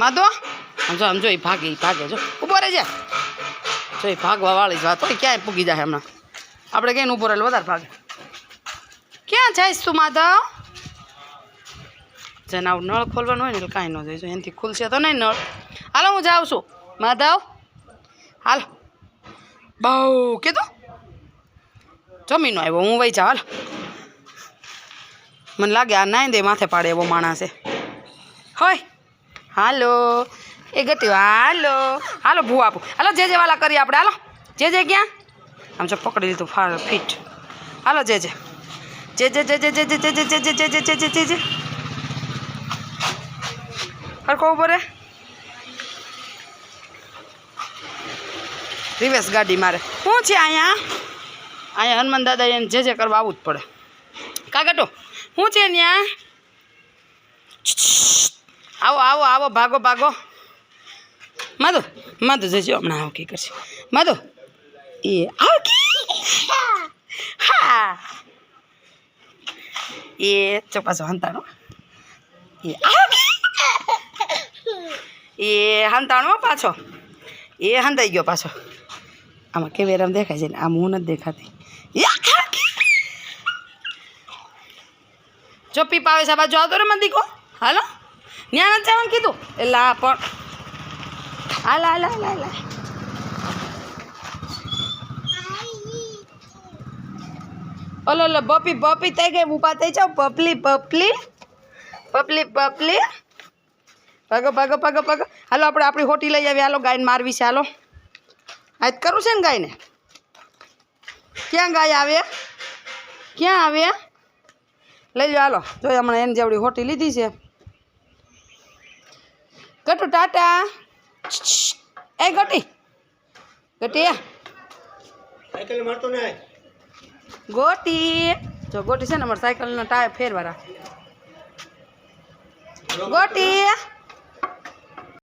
માધો, આમ જો આમ જો એ ભાગે એ ભાગે, જો. ઊભો રહેજે. જો એ ભાગવા વાળી જ વાત હોય ક્યાંય પૂગી જાય હમણાં. આપણે ક્યાંય ઊભો રહેલો, વધારે ભાગે. ક્યાં જઈશ તું માધવ જેને આવું નળ ખોલવાનું હોય ને, એટલે કાંઈ ન જઈશું એનાથી ખુલશે તો નહીં નળ. હાલો, હું જાઉં છું. માધવ, હાલ. બહુ કીધું? જમીનો આવ્યો, હું વહી જા હાલ. મને લાગે આ નાઈ દે માથે પાડે એવો માણસ છે. હોય. હાલો. એ ગતિ હાલો. હાલો ભૂ આપો. હાલો જે જે વાલા કરીએ આપણે, હાલો. જે જે ક્યાં? આમ જો પકડી લીધું ફાર ફિટ. હાલો જે જે. જે જે જે જે જે જે જે જે જે જે જે જે જે જે જે હરખો ઊભો રે. રિવેસ ગાડી મારે. શું છે અહીંયા? અહીંયા હનુમાન દાદા એને જે જે કરવા આવવું જ પડે. કાગટો શું છે ત્યાં આવો આવો આવો, ભાગો ભાગો. માધુ માધુ જજો હમણાં આવો કી કરશે. માધુ, એ આવો હા. એ ચોપાસો હંતાણો. એ આવો એ હંતાણો પાછો. એ હંતાઈ ગયો પાછો. આમાં કેમેરામાં દેખાય છે ને, આમ હું નથી દેખાતી. જો પીપ આવે છે બાજુ આવતો રે મંદિકો દીકો હાલો. ન્યા નથી જવાનું કીધું. એટલે આ પણ હાલ હાલ હાલ લા ઓલો ઓલો, બપી બપી થઈ ગઈ, ઊભા થઈ જાવ પપલી પપલી પપલી પપલી ભાગો ભાગો ભાગો ભાગો. હાલો, આપણે આપણી હોટી લઈ આવીએ. હાલો, ગાયને મારવી છે. હાલો. આજ કરવું છે ને ગાયને? ક્યાં ગાય આવે? ક્યાં આવે? લઈ લો હાલો. જો હમણાં એની જેવડી હોટી લીધી છે. ગટુ ટાટા. એ ગટી. ગટી સાયકલ મારતો ને ગોટી. જો ગોટી છે ને અમારે સાયકલનો ટાયર ફેરવા રાખે. ગોટી.